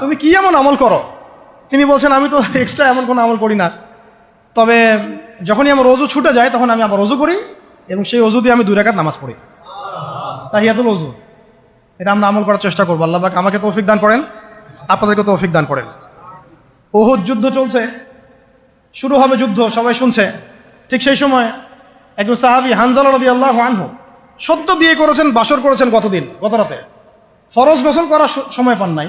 তুমি কি এমন আমল করো? তিনি বলছেন, আমি তো এক্সট্রা এমন কোনো আমল করি না। তবে যখনই আমার রজু ছুটে যায়, তখন আমি আবার রজু করি এবং সেই অজু দিয়ে আমি দুই রাকাত নামাজ পড়ি। তাহিয়াতুল অজু এটা আমরা আমল করার চেষ্টা করব। আল্লাহ পাক আমাকে তৌফিক দান করেন, আপনাদেরকে তৌফিক দান করেন। ওহুদ যুদ্ধ চলছে। শুরু হবে যুদ্ধ, সবাই শুনছে। ঠিক সেই সময় একজন সাহাবি হানজাল রদি আল্লাহ আনহু সদ্য বিয়ে করেছেন, বাসর করেছেন গতদিন, গত রাতে। ফরজ গোসল করার সময় পান নাই।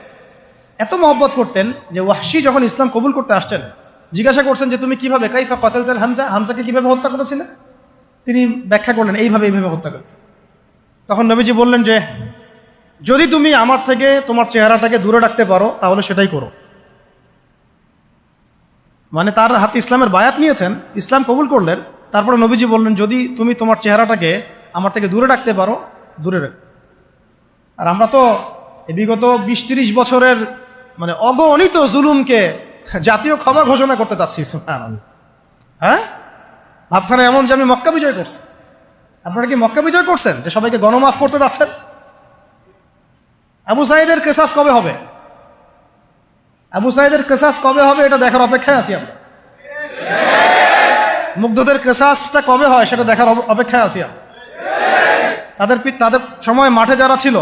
এত মহব্বত করতেন যে ওয়াহশি যখন ইসলাম কবুল করতে আসতেন জিজ্ঞাসা করছেন যে তুমি কীভাবে, কাইফা কতল তেল হামজা, হামজাকে কীভাবে হত্যা করেছিলেন তিনি ব্যাখ্যা করলেন, এইভাবে এইভাবে হত্যা করেছে। তখন নবীজি বললেন যে, যদি তুমি আমার থেকে, তোমার চেহারাটাকে দূরে রাখতে পারো, তাহলে সেটাই করো। মানে তার হাতে ইসলামের বায়াত নিয়েছেন, ইসলাম কবুল করলেন, তারপরে নবীজি বললেন, যদি তুমি তোমার চেহারাটাকে আমার থেকে দূরে রাখতে পারো, দূরে রাখো। আর আমরা তো বিগত বিশ তিরিশ বছরের মানে অগণিত জুলুমকে জাতীয় ক্ষমা ঘোষণা করতে চাচ্ছি। হ্যাঁ? ভাবখানা এমন যে আমি মক্কা বিজয় করছি। আপনারা কি মক্কা বিজয় করছেন? যে সবাইকে গণমাফ করতে যাচ্ছেন? আবু সাইদের কেসাস কবে হবে? আবু সাইদের কেসাস কবে হবে এটা দেখার অপেক্ষায় আছি আমরা। মুগ্ধদের কেসাসটা কবে হয় সেটা দেখার অপ- অপেক্ষায় আছি আমরা। তাদের তাদের সময় মাঠে যারা ছিল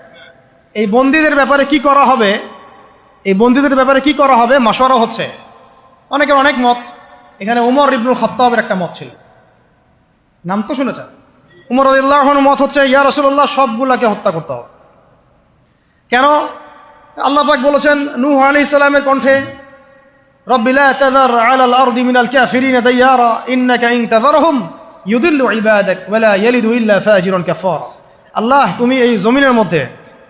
এই বন্দীদের ব্যাপারে কি করা হবে? এই বন্দীদের ব্যাপারে কি করা হবে? মাসোয়ারা হচ্ছে অনেকের অনেক মত। এখানে উমর ইবনুল খত্তাবের একটা মত ছিল। নাম তো শুনেছেন? উমর আল্লাহন মত হচ্ছে, ইয়া রসুল্লাহ সবগুলাকে হত্যা করতে হবে। কেন? আল্লাহ পাক বলেছেন, নূহ আলী ইসলামের কণ্ঠে ইন ইল্লা আল্লাহ, তুমি এই জমিনের মধ্যে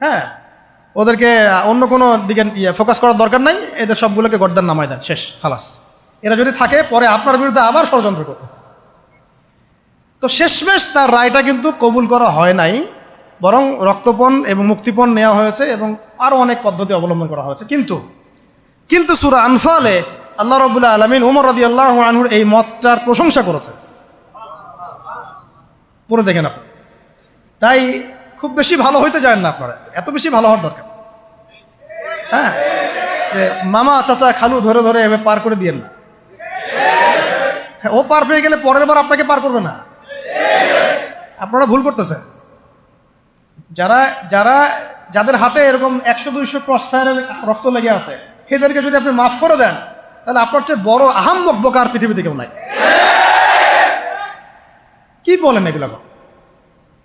হ্যাঁ ওদেরকে অন্য কোনো দিকে ইয়ে ফোকাস করার দরকার নাই, এদের সবগুলোকে গর্দান নামায় দেন, শেষ, খালাস। এরা যদি থাকে, পরে আপনার বিরুদ্ধে আবার ষড়যন্ত্র করবে। তো শেষমেশ তার রায়টা কিন্তু কবুল করা হয় নাই, বরং রক্তপণ এবং মুক্তিপণ নেওয়া হয়েছে এবং আরও অনেক পদ্ধতি অবলম্বন করা হয়েছে। কিন্তু কিন্তু সুরা আনফালে আল্লাহ রবুল্লাহ আলমিন উমর রদি আল্লাহ আনহুর এই মতটার প্রশংসা করেছে পুরো দেখেন আপনি। তাই খুব বেশি ভালো হইতে চান না আপনারা। এত বেশি ভালো হওয়ার দরকার। হ্যাঁ? মামা চাচা খালু ধরে ধরে এভাবে পার করে দিয়েন না। হ্যাঁ, ও পার পেয়ে গেলে পরের বার আপনাকে পার করবে না। আপনারা ভুল করতেছেন। যারা যারা যাদের হাতে এরকম একশো দুইশো ক্রস ফায়ারের রক্ত লেগে আছে এদেরকে যদি আপনি মাফ করে দেন তাহলে আপনার চেয়ে বড় আহাম বকবকার পৃথিবীতে কেউ নাই। কি বলেন এগুলো কথা?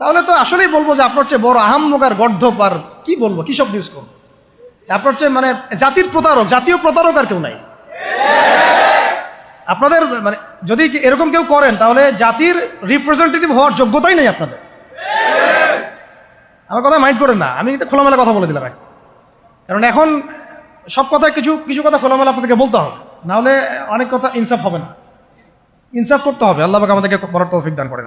তাহলে তো আসলেই বলব যে আপনার চেয়ে বড় আহাম্মক আর গর্ধপ আর কি বলব? কি শব্দ ইউজ করব আপনার চেয়ে মানে জাতির প্রতারক, জাতীয় প্রতারক আর কেউ নাই। আপনাদের মানে যদি এরকম কেউ করেন, তাহলে জাতির রিপ্রেজেন্টেটিভ হওয়ার যোগ্যতাই নেই আপনাদের। আমার কথা মাইন্ড করেন না। আমি কিন্তু খোলামেলা কথা বলে দিলাম কারণ এখন সব কথা কিছু কিছু কথা খোলামেলা আপনাদেরকে বলতে হবে। নাহলে অনেক কথা ইনসাফ হবে না। ইনসাফ করতে হবে। আল্লাহ আমাদেরকে বড় তৌফিক দান করেন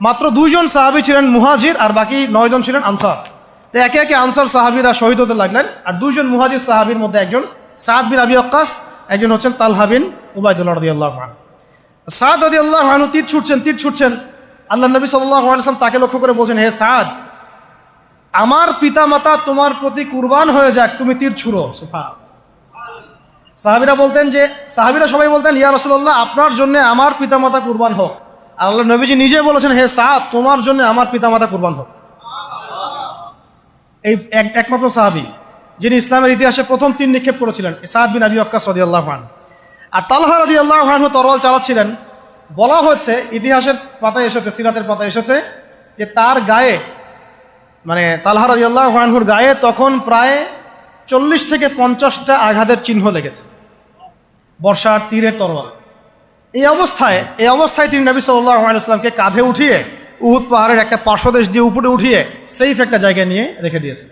মাত্র দুইজন সাহাবি ছিলেন মুহাজির আর বাকি নয়জন ছিলেন আনসার। তো একে একে আনসার সাহাবিরা শহীদ হতে লাগলেন আর দুইজন মুহাজির সাহাবির মধ্যে একজন সাদ বিন আবি অক্কাস একজন হচ্ছেন তালহা বিন উবায়দুল্লাহ রদি আল্লাহ সাদ রদি আল্লাহ আনু তীর ছুটছেন তীর ছুটছেন। আল্লাহ নবী সাল্লাহ আলসালাম তাকে লক্ষ্য করে বলছেন, হে সাদ, আমার পিতামাতা তোমার প্রতি কুরবান হয়ে যাক, তুমি তীর ছুড়ো। সুফা সাহাবিরা বলতেন যে, সাহাবিরা সবাই বলতেন, ইয়া রসল্লাহ আপনার জন্য আমার পিতামাতা কুরবান হোক। আল্লাহ নবীজি নিজে বলেছেন, হে সাদ, তোমার জন্য আমার পিতামাতা কুরবান হোক এই এক- একমাত্র সাহাবি, যিনি ইসলামের ইতিহাসে প্রথম তিন নিক্ষেপ করেছিলেন, সাদ বিন আবি অক্কাস রদি আল্লাহ খান আর তালহা রদি আল্লাহ খান তরোয়াল চালাচ্ছিলেন। বলা হচ্ছে ইতিহাসের পাতায় এসেছে, সিরাতের পাতায় এসেছে, যে তার গায়ে মানে তালহা রদি আল্লাহ খানহুর গায়ে তখন প্রায় চল্লিশ থেকে পঞ্চাশটা আঘাতের চিহ্ন লেগেছে। বর্ষার তীরের তরোয়াল। এই অবস্থায় এই অবস্থায় তিনি নবী আলাইসলামকে কাঁধে উঠিয়ে উহুদ পাহাড়ের একটা পার্শ্বদেশ দিয়ে উপরে উঠিয়ে সেইফ একটা জায়গায় নিয়ে রেখে দিয়েছে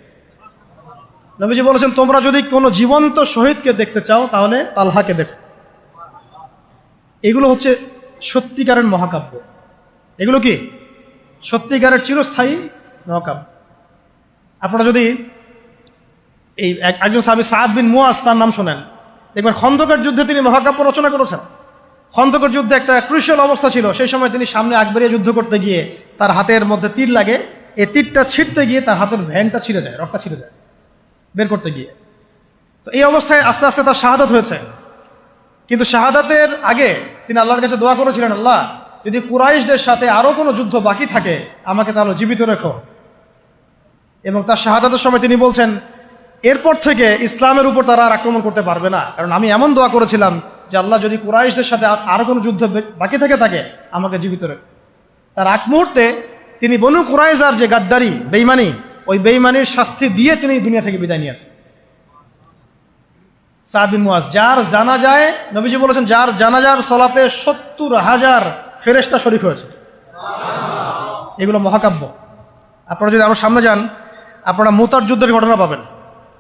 নবীজি বলেছেন, তোমরা যদি কোনো জীবন্ত শহীদকে দেখতে চাও, তাহলে তালহাকে দেখো। এগুলো হচ্ছে সত্যিকারের মহাকাব্য। এগুলো কি? সত্যিকারের চিরস্থায়ী মহাকাব্য। আপনারা যদি এই একজন সাহাবি সাদ বিন মুয়াজ, তার নাম শোনেন, দেখবেন খন্দকের যুদ্ধে তিনি মহাকাব্য রচনা করেছেন। খন্দকের যুদ্ধে একটা ক্রুশিয়াল অবস্থা ছিল। সেই সময় তিনি সামনে আকবরিয়া যুদ্ধ করতে গিয়ে তার হাতের মধ্যে তীর লাগে। এই তীরটা ছিঁড়তে গিয়ে তার হাতের ভ্যানটা ছিঁড়ে যায় রক্তটা ছিঁড়ে যায় বের করতে গিয়ে। তো এই অবস্থায় আস্তে আস্তে তার শাহাদাত হয়েছে। কিন্তু শাহাদাতের আগে তিনি আল্লাহর কাছে দোয়া করেছিলেন, আল্লাহ, যদি কুরাইশদের সাথে আরও কোনো যুদ্ধ বাকি থাকে, আমাকে তাহলে জীবিত রেখো। এবং তার শাহাদাতের সময় তিনি বলছেন এরপর থেকে ইসলামের উপর তারা আর আক্রমণ করতে পারবে না। কারণ আমি এমন দোয়া করেছিলাম যে আল্লাহ যদি কুরাইশদের সাথে আর- কোনো যুদ্ধ বাকি থেকে থাকে, আমাকে জীবিত রেখো। তার এক মুহূর্তে তিনি বনু কুরাইজার যে গাদ্দারি বেইমানি ওই বেইমানির শাস্তি দিয়ে তিনি দুনিয়া থেকে বিদায় নিয়েছেন সাদিন মুয়াজ যার জানা যায় নবীজি বলেছেন, যার জানাজার সলাতে সত্তর হাজার ফেরেস্তা শরিক হয়েছে। এগুলো মহাকাব্য। আপনারা যদি আরও সামনে যান, আপনারা মোতার যুদ্ধের ঘটনা পাবেন।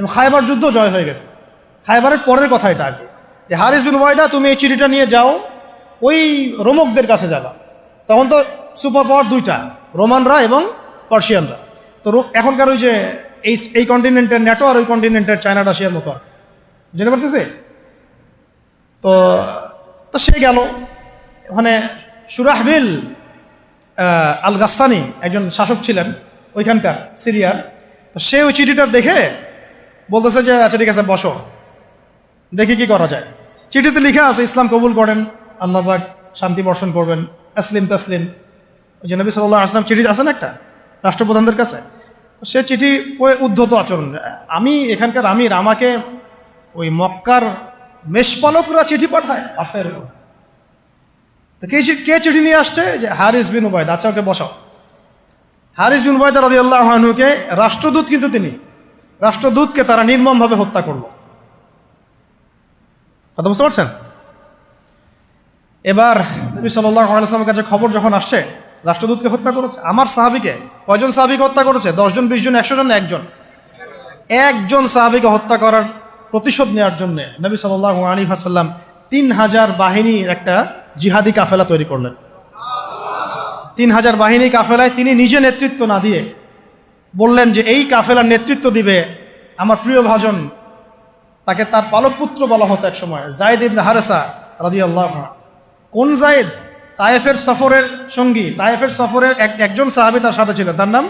এবং খাইবার যুদ্ধ জয় হয়ে গেছে। খাইবারের পরের কথা এটা আর যে হারিস বিন ওয়াইদা, তুমি এই চিঠিটা নিয়ে যাও, ওই রোমকদের কাছে যাবা। তখন তো সুপার পাওয়ার দুইটা, রোমানরা এবং পার্সিয়ানরা। তো এখনকার ওই যে এই এই কন্টিনেন্টের ন্যাটো আর ওই কন্টিনেন্টের চায়না রাশিয়ার মতো জেনে পারতেছে? তো তো সে গেল। ওখানে সুরাহবিল আল গাসানি একজন শাসক ছিলেন, ওইখানকার সিরিয়ার। তো সে ওই চিঠিটা দেখে বলতেছে যে আচ্ছা ঠিক আছে, বসো। দেখি কি করা যায়। চিঠিতে লিখা আছে, ইসলাম কবুল করেন আল্লাহবাক শান্তি বর্ষণ করবেন আসলিম তাসলিম। ওই যে নবী সাল্লাহ আসলাম চিঠি আছে না একটা? রাষ্ট্রপ্রধানদের কাছে? সে চিঠি ওই উদ্ধত আচরণ। আমি, এখানকার আমির, আমাকে ওই মক্কার মেষপালকরা চিঠি পাঠায়। আপনার তো কে কে চিঠি নিয়ে আসছে? যে হারিস বিন উবায়দ। আচ্ছা ওকে বসাও। হারিস বিন উবায়দ রাজি আল্লাহ আহনুকে রাষ্ট্রদূত কিন্তু তিনি। রাষ্ট্রদূতকে তারা নির্মমভাবে হত্যা করল। কথা বুঝতে পারছেন? এবার নবী আলাইসলামের কাছে খবর যখন আসছে, রাষ্ট্রদূতকে হত্যা করেছে। আমার সাহাবিকে, কয়জন সাহাবিকে হত্যা করেছে? দশজন বিশ জন একশো জন একজন? একজন সাহাবিকে হত্যা করার প্রতিশোধ নেওয়ার জন্য নবী সাল্লাহ আলী হাসাল্লাম তিন হাজার বাহিনীর একটা জিহাদি কাফেলা তৈরি করলেন। তিন হাজার বাহিনী কাফেলায় তিনি নিজে নেতৃত্ব না দিয়ে বললেন যে, এই কাফেলার নেতৃত্ব দিবে আমার প্রিয় ভাজন। তাকে তার পালক পুত্র বলা হতো এক সময় জায়দ ইবনে হারেসা রাদি আল্লাহ কোন জায়েদ? তায়েফের সফরের সঙ্গী। তায়েফের সফরের এক, একজন সাহাবি তার সাথে ছিলেন। তার নাম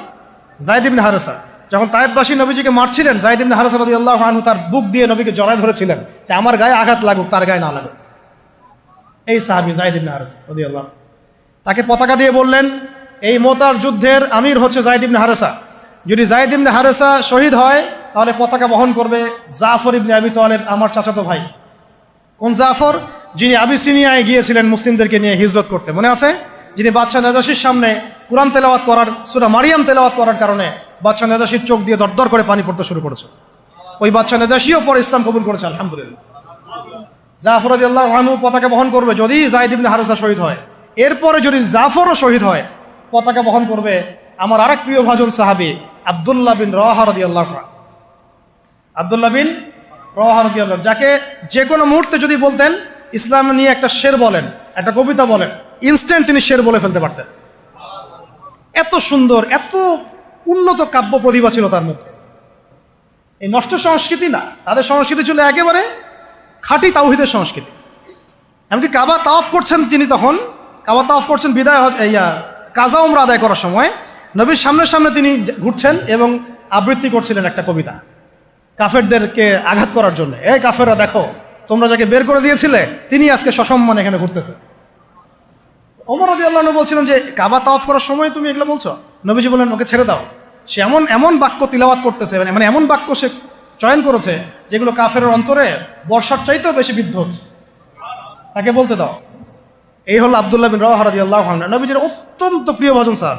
জায়দ ইবনে হারেসা। যখন তায়েফবাসী নবীজিকে মারছিলেন, জায়দ ইবনে হারেসা রাদি আল্লাহ আনহু তার বুক দিয়ে নবীকে জড়ায় ধরেছিলেন যে, আমার গায়ে আঘাত লাগুক, তার গায়ে না লাগুক। এই সাহাবি জায়দ ইবনে হারেসা রাদি আল্লাহ তাকে পতাকা দিয়ে বললেন, এই মোতার যুদ্ধের আমির হচ্ছে জায়দ ইবনে হারেসা। যদি জায়দ ইবনে হারেসা শহীদ হয়, তাহলে পতাকা বহন করবে জাফর ইবনে আবি তালেব, আমার চাচাতো ভাই। কোন জাফর? যিনি আবিসিনিয়ায় গিয়েছিলেন মুসলিমদেরকে নিয়ে হিজরত করতে। মনে আছে? যিনি বাদশাহ নাজাসির সামনে কোরআন তেলাওয়াত করার, সুরা মারিয়াম তেলাওয়াত করার কারণে বাদশাহ নাজাসির চোখ দিয়ে দরদর করে পানি পড়তে শুরু করেছে। ওই বাদশাহ নাজাসিও পরে ইসলাম কবুল করেছে, আলহামদুলিল্লাহ। জাফর আল্লাহ আনু পতাকা বহন করবে যদি জাহিদ ইবনে হারেসা শহীদ হয়। এরপরে যদি জাফরও শহীদ হয়, পতাকা বহন করবে আমার আরেক প্রিয় ভাজন সাহাবি আবদুল্লাহ বিন রহারদি আল্লাহ আবদুল্লাহ বিন রহারদি আল্লাহ যাকে যে কোনো মুহূর্তে যদি বলতেন, ইসলাম নিয়ে একটা শের বলেন, একটা কবিতা বলেন ইনস্ট্যান্ট তিনি শের বলে ফেলতে পারতেন। এত সুন্দর, এত উন্নত কাব্য প্রতিভা ছিল তার মধ্যে। এই নষ্ট সংস্কৃতি না, তাদের সংস্কৃতি ছিল একেবারে খাঁটি তাওহিদের সংস্কৃতি। এমনকি কাবা তাওয়াফ করছেন তিনি তখন, কাবা তাওয়াফ করছেন বিদায় ইয়া, কাজা উমরা আদায় করার সময়। নবীর সামনে সামনে তিনি ঘুরছেন এবং আবৃত্তি করছিলেন একটা কবিতা। কাফেরদেরকে আঘাত করার জন্য। এই কাফেররা, দেখো, তোমরা যাকে বের করে দিয়েছিলে, তিনি আজকে সসম্মান এখানে ঘুরতেছে। ওমর রাজি আল্লাহ বলছিলেন যে, কাবা তাওয়াফ করার সময় তুমি এগুলো বলছো? নবীজি বললেন, ওকে ছেড়ে দাও। সে এমন এমন বাক্য তিলাওয়াত করতেছে মানে মানে এমন বাক্য সে চয়ন করেছে, যেগুলো কাফের অন্তরে বর্ষার চাইতেও বেশি বিদ্ধ হচ্ছে। তাকে বলতে দাও। এই হলো আবদুল্লাহ বিন রাহ রাজি আল্লাহ নবীজির অত্যন্ত প্রিয় ভজন স্যার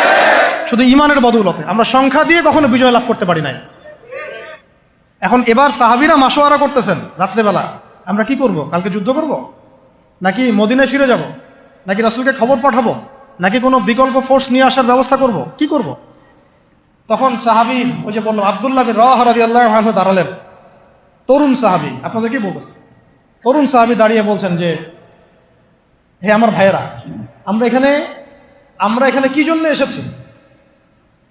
শুধু ইমানের বদৌলতে। আমরা সংখ্যা দিয়ে কখনো বিজয় লাভ করতে পারি নাই। এখন এবার সাহাবিরা মাসোয়ারা করতেছেন রাত্রেবেলা। আমরা কি করব? কালকে যুদ্ধ করব? নাকি মদিনায় ফিরে যাব? নাকি রাসুলকে খবর পাঠাবো? নাকি কোনো বিকল্প ফোর্স নিয়ে আসার ব্যবস্থা করব? কি করব? তখন সাহাবি ওই যে বলল, আবদুল্লাহ রাহাদি আল্লাহ দাঁড়ালেন। তরুণ সাহাবি, আপনাদের কি বলতেছে? তরুণ সাহাবি দাঁড়িয়ে বলছেন যে, হে আমার ভাইয়েরা, আমরা এখানে আমরা এখানে কি জন্য এসেছি?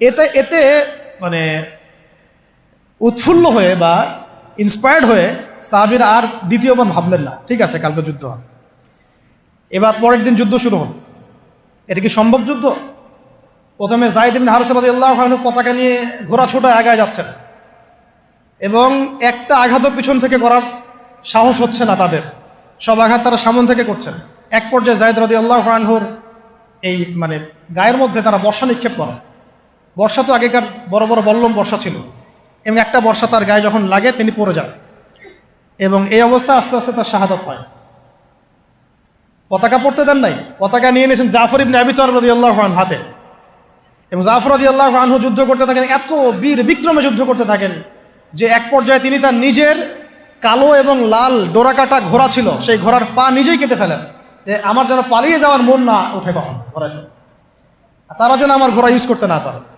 এতে এতে মানে উৎফুল্ল হয়ে বা ইন্সপায়ার্ড হয়ে সাহাবির আর দ্বিতীয়বার ভাবলেন না। ঠিক আছে, কালকে যুদ্ধ হবে। এবার পরের দিন যুদ্ধ শুরু হল। এটা কি সম্ভব যুদ্ধ? প্রথমে জাহিদ ইবিন হারসাবাদ আল্লাহ পতাকা নিয়ে ঘোড়া ছোটা আগায় যাচ্ছেন। এবং একটা আঘাতও পিছন থেকে করার সাহস হচ্ছে না তাদের। সব আঘাত তারা সামন থেকে করছেন। এক পর্যায়ে জায়দ রাদি আল্লাহ আনহুর এই মানে গায়ের মধ্যে তারা বর্ষা নিক্ষেপ করে বর্ষা তো আগেকার বড় বড় বল্লম বর্ষা ছিল। এবং একটা বর্ষা তার গায়ে যখন লাগে, তিনি পড়ে যান। এবং এই অবস্থা আস্তে আস্তে তার শাহাদত হয়। পতাকা পড়তে দেন নাই। পতাকা নিয়ে নিয়েছেন জাফর ইবনে আবি তর রদি আল্লাহ হাতে। এবং জাফর রদি আল্লাহ আনহু যুদ্ধ করতে থাকেন, এত বীর বিক্রমে যুদ্ধ করতে থাকেন যে এক পর্যায়ে তিনি তার নিজের কালো এবং লাল ডোরাকাটা ঘোড়া ছিল, সেই ঘোড়ার পা নিজেই কেটে ফেলেন। যে আমার যেন পালিয়ে যাওয়ার মন না ওঠে কখন ঘোড়া তারা যেন আমার ঘোড়া ইউজ করতে না পারে।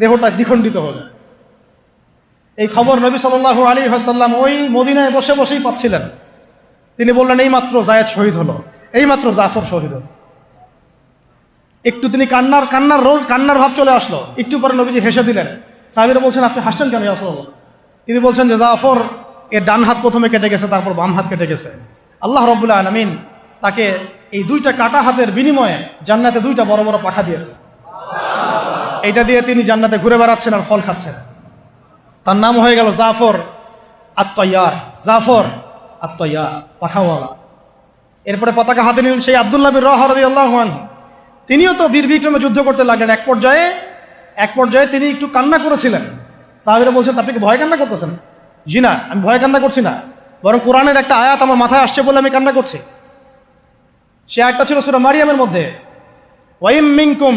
দেহটা দ্বিখণ্ডিত হবে এই খবর নবী সাল্লাহ আলী হাসাল্লাম ওই মদিনায় বসে বসেই পাচ্ছিলেন। তিনি বললেন এই মাত্র জায়েদ শহীদ হলো। এই মাত্র জাফর শহীদ হলো। একটু তিনি কান্নার কান্নার রোজ কান্নার ভাব চলে আসলো। একটু পরে নবীজি হেসে দিলেন, সাহাবিরা বলছেন, আপনি হাসতেন কেন আসল তিনি বলছেন যে, জাফর এর ডান হাত প্রথমে কেটে গেছে, তারপর বাম হাত কেটে গেছে। আল্লাহ রবুল্লাহ আলমিন তাকে এই দুইটা কাটা হাতের বিনিময়ে জান্নাতে দুইটা বড় বড় পাখা দিয়েছে। এইটা দিয়ে তিনি জান্নাতে ঘুরে বেড়াচ্ছেন আর ফল খাচ্ছেন। তার নাম হয়ে গেল জাফর আত্ময়ার। জাফর আত্ময়া পাখাওয়ালা এরপরে পতাকা হাতে নিলেন সেই আবদুল্লাহ বিন রহরদি তিনিও তো বীর বিক্রমে যুদ্ধ করতে লাগলেন। এক পর্যায়ে এক পর্যায়ে তিনি একটু কান্না করেছিলেন। সাহাবিরা বলছেন, আপনি কি ভয় কান্না করতেছেন? জি না, আমি ভয় কান্না করছি না। বরং কোরআনের একটা আয়াত আমার মাথায় আসছে বলে আমি কান্না করছি। সে আয়াতটা ছিল সুরা মারিয়ামের মধ্যে। ওয়াইম মিনকুম